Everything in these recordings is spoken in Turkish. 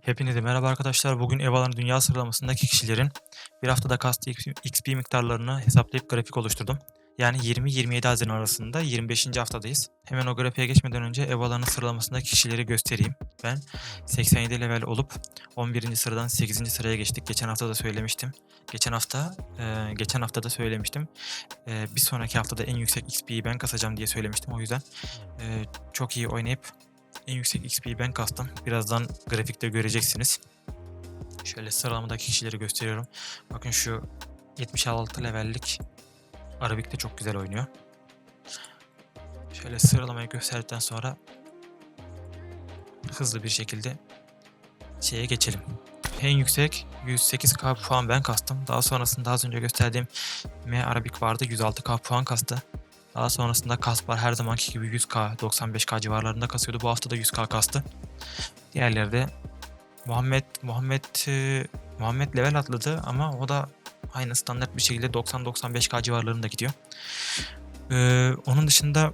Hepinize merhaba arkadaşlar. Bugün ev alanı dünya sıralamasındaki kişilerin bir haftada kastığı XP miktarlarını hesaplayıp grafik oluşturdum. Yani 20-27 Haziran arasında 25. haftadayız. Hemen o grafiğe geçmeden önce ev alanı sıralamasındaki kişileri göstereyim. Ben 87 level olup 11. sıradan 8. sıraya geçtik. Geçen hafta da söylemiştim. Geçen hafta e, geçen hafta da söylemiştim. E, bir sonraki haftada en yüksek XP'yi ben kasacağım diye söylemiştim. O yüzden e, çok iyi oynayıp en yüksek XP'yi ben kastım. Birazdan grafikte göreceksiniz. Şöyle sıralamadaki kişileri gösteriyorum. Bakın şu 76 levellik Arabik de çok güzel oynuyor. Şöyle sıralamayı gösterdikten sonra hızlı bir şekilde şeye geçelim. En yüksek 108k puan ben kastım. Daha sonrasında az önce gösterdiğim M Arabik vardı 106k puan kastı. Daha sonrasında Kaspar her zamanki gibi 100k 95k civarlarında kasıyordu. Bu hafta da 100k kastı. Diğerleri de Muhammed Muhammed e, Muhammed level atladı ama o da aynı standart bir şekilde 90-95k civarlarında gidiyor. Ee, onun dışında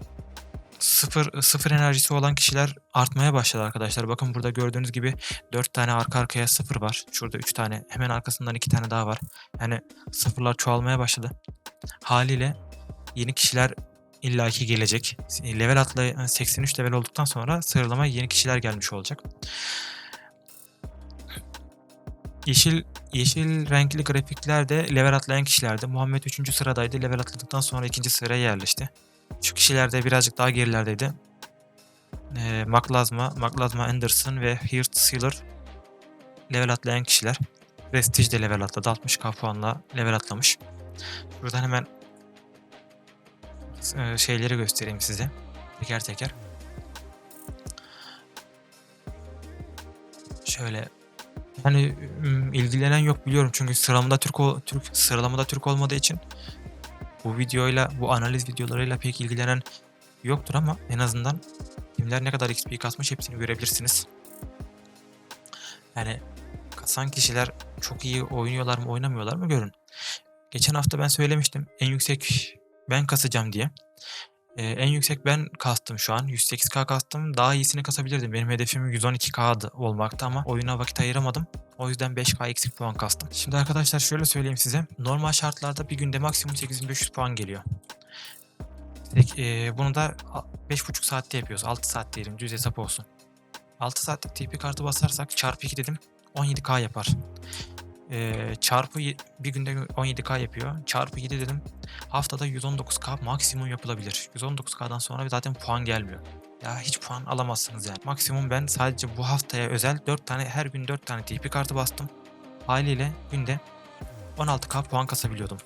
sıfır, sıfır enerjisi olan kişiler artmaya başladı arkadaşlar. Bakın burada gördüğünüz gibi 4 tane arka arkaya sıfır var. Şurada 3 tane hemen arkasından 2 tane daha var. Yani sıfırlar çoğalmaya başladı. Haliyle yeni kişiler illaki gelecek. Level atla 83 level olduktan sonra sıralama yeni kişiler gelmiş olacak. Yeşil yeşil renkli grafiklerde level atlayan kişilerdi. Muhammed 3. sıradaydı. Level atladıktan sonra 2. sıraya yerleşti. Şu kişiler de birazcık daha gerilerdeydi. Ee, Maklazma, Maklazma Anderson ve Hirt Sealer level atlayan kişiler. Prestige de level atladı. 60k puanla level atlamış. Buradan hemen e, şeyleri göstereyim size. Teker teker. Şöyle yani ilgilenen yok biliyorum çünkü sıralamada Türk Türk sıralamada Türk olmadığı için bu videoyla bu analiz videolarıyla pek ilgilenen yoktur ama en azından kimler ne kadar XP kasmış hepsini görebilirsiniz. Yani kasan kişiler çok iyi oynuyorlar mı oynamıyorlar mı görün. Geçen hafta ben söylemiştim en yüksek ben kasacağım diye. Ee, en yüksek ben kastım şu an. 108k kastım. Daha iyisini kasabilirdim. Benim hedefim 112k olmakta ama oyuna vakit ayıramadım. O yüzden 5k eksik puan kastım. Şimdi arkadaşlar şöyle söyleyeyim size. Normal şartlarda bir günde maksimum 8500 puan geliyor. E, bunu da a- 5,5 saatte yapıyoruz. 6 saat diyelim düz hesap olsun. 6 saatlik TP kartı basarsak çarpı 2 dedim 17k yapar. E, çarpı bir günde 17k yapıyor. Çarpı 7 dedim haftada 119k maksimum yapılabilir. 119k'dan sonra zaten puan gelmiyor. Ya hiç puan alamazsınız yani. Maksimum ben sadece bu haftaya özel 4 tane her gün 4 tane TP kartı bastım. Haliyle günde 16k puan kasabiliyordum.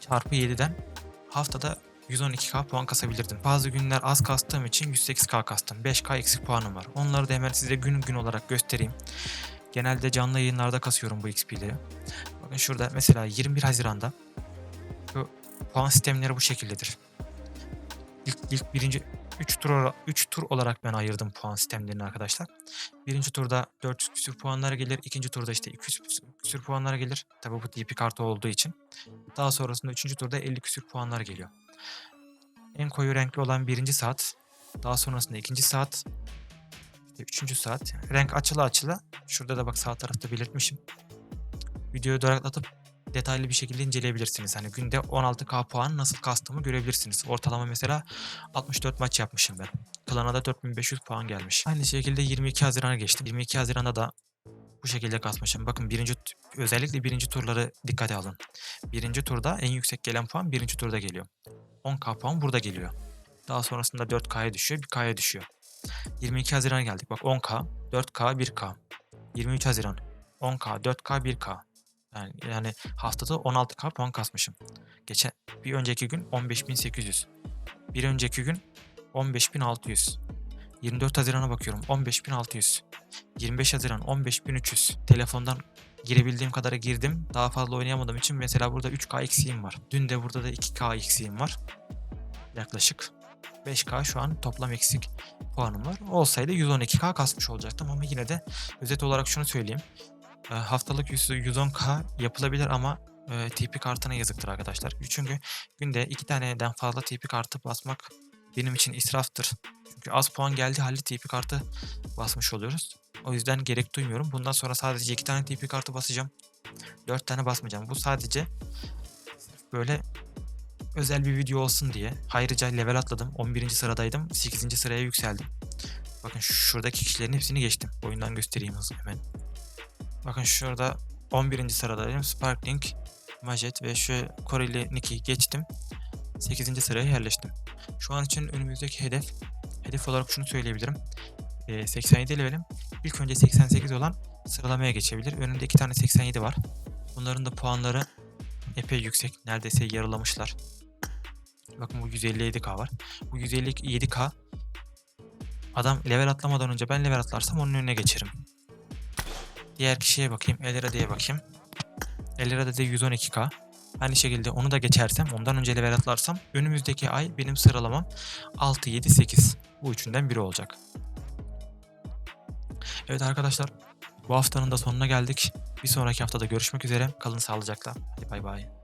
Çarpı 7'den haftada 112k puan kasabilirdim. Bazı günler az kastığım için 108k kastım. 5k eksik puanım var. Onları da hemen size gün gün olarak göstereyim. Genelde canlı yayınlarda kasıyorum bu XP'leri. Bakın şurada mesela 21 Haziran'da şu puan sistemleri bu şekildedir. İlk, ilk birinci 3 tur 3 tur olarak ben ayırdım puan sistemlerini arkadaşlar. Birinci turda 400 küsür puanlara gelir. ikinci turda işte 200 küsür puanlara gelir. Tabii bu DP kartı olduğu için. Daha sonrasında üçüncü turda 50 küsür puanlar geliyor. En koyu renkli olan birinci saat. Daha sonrasında ikinci saat. İşte Üçüncü saat. Renk açıla açıla. Şurada da bak sağ tarafta belirtmişim. Videoyu duraklatıp detaylı bir şekilde inceleyebilirsiniz. Hani günde 16k puan nasıl kastığımı görebilirsiniz. Ortalama mesela 64 maç yapmışım ben. Klana da 4500 puan gelmiş. Aynı şekilde 22 Haziran'a geçtim. 22 Haziran'da da bu şekilde kasmışım. Bakın birinci özellikle birinci turları dikkate alın. Birinci turda en yüksek gelen puan birinci turda geliyor. 10k puan burada geliyor. Daha sonrasında 4k'ya düşüyor, 1k'ya düşüyor. 22 Haziran'a geldik. Bak 10k, 4k, 1k. 23 Haziran 10k, 4k, 1k. Yani, yani haftada 16k puan kasmışım. Geçen bir önceki gün 15.800. Bir önceki gün 15.600. 24 Haziran'a bakıyorum 15.600. 25 Haziran 15.300. Telefondan girebildiğim kadara girdim. Daha fazla oynayamadığım için mesela burada 3K eksiğim var. Dün de burada da 2K eksiğim var. Yaklaşık 5K şu an toplam eksik puanım var. Olsaydı 112K kasmış olacaktım ama yine de özet olarak şunu söyleyeyim. E, haftalık 100 110K yapılabilir ama e, TP kartına yazıktır arkadaşlar. Çünkü günde iki taneden fazla TP kartı basmak benim için israftır. Çünkü az puan geldi halde TP kartı basmış oluyoruz. O yüzden gerek duymuyorum. Bundan sonra sadece 2 tane TP kartı basacağım. 4 tane basmayacağım. Bu sadece böyle özel bir video olsun diye. Ayrıca level atladım. 11. sıradaydım. 8. sıraya yükseldim. Bakın şuradaki kişilerin hepsini geçtim. Oyundan göstereyim hızlı hemen. Bakın şurada 11. sıradayım. Sparkling, Majet ve şu Koreli Nick'i geçtim. 8. sıraya yerleştim. Şu an için önümüzdeki hedef, hedef olarak şunu söyleyebilirim. Ee, 87 levelim. İlk önce 88 olan sıralamaya geçebilir. Önümde iki tane 87 var. Bunların da puanları epey yüksek. Neredeyse yarılamışlar. Bakın bu 157k var. Bu 157k adam level atlamadan önce ben level atlarsam onun önüne geçerim. Diğer kişiye bakayım. Elirade'ye bakayım. Elirada'da 112k. Aynı şekilde onu da geçersem, ondan önce level atlarsam önümüzdeki ay benim sıralamam 6, 7, 8. Bu üçünden biri olacak. Evet arkadaşlar, bu haftanın da sonuna geldik. Bir sonraki haftada görüşmek üzere. Kalın sağlıcakla. Hadi bay bay.